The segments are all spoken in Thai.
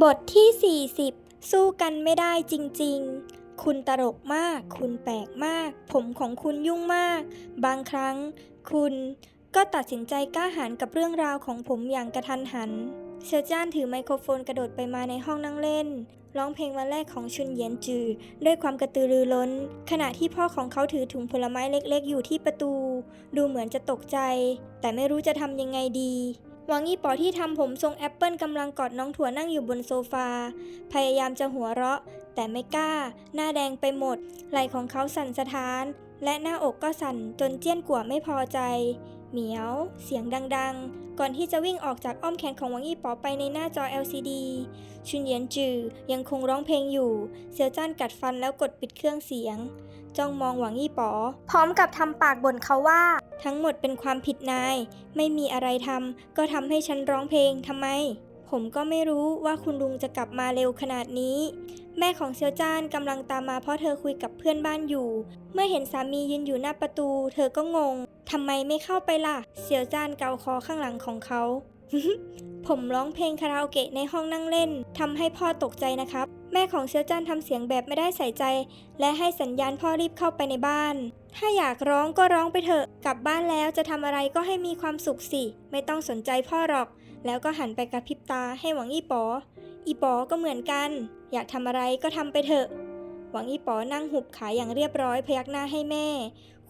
บทที่ 40 สู้กันไม่ได้จริง ๆ คุณตลกมาก คุณแปลกมาก ผมของคุณยุ่งมาก บางครั้ง คุณก็ตัดสินใจกล้าหาญกับเรื่องราวของผมอย่างกระทันหัน เซียวจ้านถือไมโครโฟนกระโดดไปมาในห้องนั่งเล่น ร้องเพลงวันแรกของชุนเยียนจือ ด้วยความกระตือรือร้น ขณะที่พ่อของเขาถือถุงผลไม้เล็กๆ อยู่ที่ประตู ดูเหมือนจะตกใจ แต่ไม่รู้จะทำยังไงดี หวังยี่ป๋อที่ทำผมทรงแอปเปิลกำลังกอดน้องถั่วนั่งอยู่บนโซฟา พยายามจะหัวเราะ แต่ไม่กล้า หน้าแดงไปหมด ไหล่ของเขาสั่นสะท้าน และหน้าอกก็สั่นจนเจี้ยนกัวไม่พอใจ เหมียว เสียงดังๆ ก่อนที่จะวิ่งออกจากอ้อมแขนของหวังยี่ป๋อไปในหน้าจอ LCD ชุนเหยียนจือยังคงร้องเพลงอยู่ เซียวจ้านกัดฟันแล้วกดปิดเครื่องเสียง จ้องมองหวังยี่ป๋อ พร้อมกับทำปากบ่นเขาว่า ทั้งหมดเป็นความผิดนาย ไม่มีอะไรทำก็ทำให้ฉันร้องเพลงทำไม ผมก็ไม่รู้ว่าคุณลุงจะกลับมาเร็วขนาดนี้ แม่ของเซียวจ้านกำลังตามมาเพราะเธอคุยกับเพื่อนบ้านอยู่ เมื่อเห็นสามียืนอยู่หน้าประตู เธอก็งง ทำไมไม่เข้าไปล่ะเซียวจ้านเกาคอข้างหลังของเขา ผมร้องเพลงคาราโอเกะในห้องนั่งเล่นทำให้พ่อตกใจนะครับ แม่ของเซียวจ้านทำเสียงแบบไม่ได้ใส่ใจ และให้สัญญาณพ่อรีบเข้าไปในบ้าน ถ้าอยากร้องก็ร้องไปเถอะ กลับบ้านแล้วจะทำอะไรก็ให้มีความสุขสิ ไม่ต้องสนใจพ่อหรอก แล้วก็หันไปกระพริบตาให้หวังอีป๋ออีป๋อก็เหมือนกัน อยากทำอะไรก็ทำไปเถอะ หวังอีป๋อนั่งหุบขาอย่างเรียบร้อยพยักหน้าให้แม่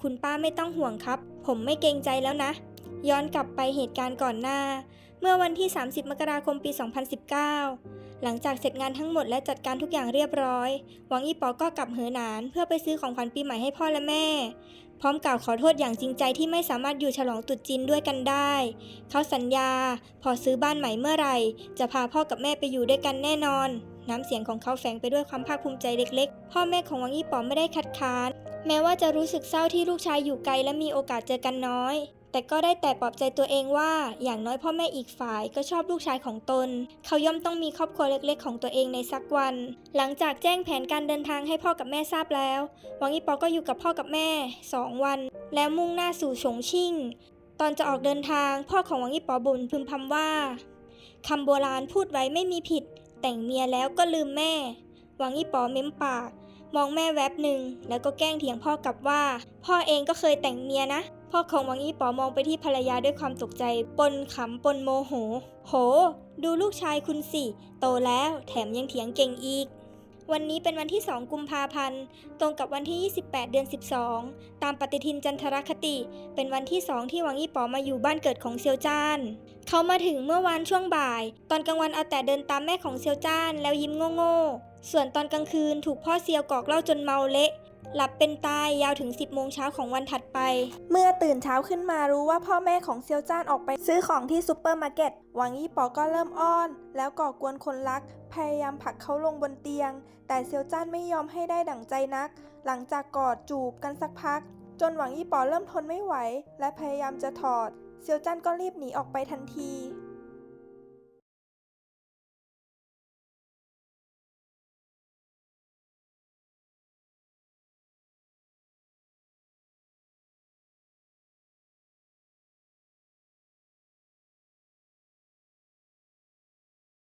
คุณป้าไม่ต้องห่วงครับ ผมไม่เกรงใจแล้วนะ ย้อนกลับไปเหตุการณ์ก่อนหน้า เมื่อวันที่ 30 มกราคมปี 2019 หลังจากเสร็จงานทั้งหมดและจัดการทุกอย่างเรียบร้อย หวังอีป๋อก็กลับเหอหนาน เพื่อไปซื้อของขวัญปีใหม่ให้พ่อและแม่ พร้อมกล่าวขอโทษอย่างจริงใจที่ไม่สามารถอยู่ฉลองตรุษจีนด้วยกันได้ เขาสัญญา พอซื้อบ้านใหม่เมื่อไหร่ จะพาพ่อกับแม่ไปอยู่ด้วยกันแน่นอน น้ำเสียงของเขาแฝงไปด้วยความภาคภูมิใจเล็ก ๆ พ่อแม่ของวังยี่ป๋อไม่ได้คัดค้าน แม้ว่าจะรู้สึกเศร้าที่ลูกชายอยู่ไกลและมีโอกาสเจอกันน้อย แต่ก็ได้แต่ปลอบใจตัวเองว่า อย่างน้อยพ่อแม่อีกฝ่ายก็ชอบลูกชายของตน เขาย่อมต้องมีครอบครัวเล็กๆ ของตัวเองในสักวัน หลังจากแจ้งแผนการเดินทางให้พ่อกับแม่ทราบแล้ว วังอีปอก็อยู่กับพ่อกับแม่สองวัน แล้วมุ่งหน้าสู่ฉงชิ่ง ตอนจะออกเดินทาง พ่อของวังอีปอบ่นพึมพำว่าคำโบราณพูดไว้ไม่มีผิด แต่งเมียแล้วก็ลืมแม่ วังอีปอเม้มปาก มองแม่แวบหนึ่งแล้วก็แกล้งเถียงพ่อกลับว่า พ่อเองก็เคยแต่งเมียนะ พ่อของหวังอี้ป๋อมองไปที่ภรรยาด้วยความตกใจ ปนขำปนโมโห โห ดูลูกชายคุณสิ โตแล้วแถมยังเถียงเก่งอีก วันนี้เป็นวันที่ 2 กุมภาพันธ์ ตรงกับวันที่ 28 เดือน 12 ตามปฏิทินจันทรคติ เป็นวันที่ 2 ที่หวังอี้ป๋อมาอยู่บ้านเกิดของเซียวจ้าน เขามาถึงเมื่อวานช่วงบ่าย ตอนกลางวันเอาแต่เดินตามแม่ของเซียวจ้านแล้วยิ้มโง่ๆ ส่วนตอนกลางคืนถูกพ่อเซียวกอกเหล่าจนเมาเละ หลับเป็นตายยาวถึง 10 โมงเช้าของวันถัดไป เมื่อตื่นเช้าขึ้นมารู้ว่าพ่อแม่ของเซียวจ้านออกไปซื้อของที่ซูเปอร์มาร์เก็ต หวังยี่ป๋อก็เริ่มอ้อน แล้วก่อกวนคนรัก พยายามผลักเขาลงบนเตียง แต่เซียวจ้านไม่ยอมให้ได้ดั่งใจนัก หลังจากกอดจูบกันสักพัก จนหวังยี่ป๋อเริ่มทนไม่ไหว และพยายามจะถอด เซียวจ้านก็รีบหนีออกไปทันที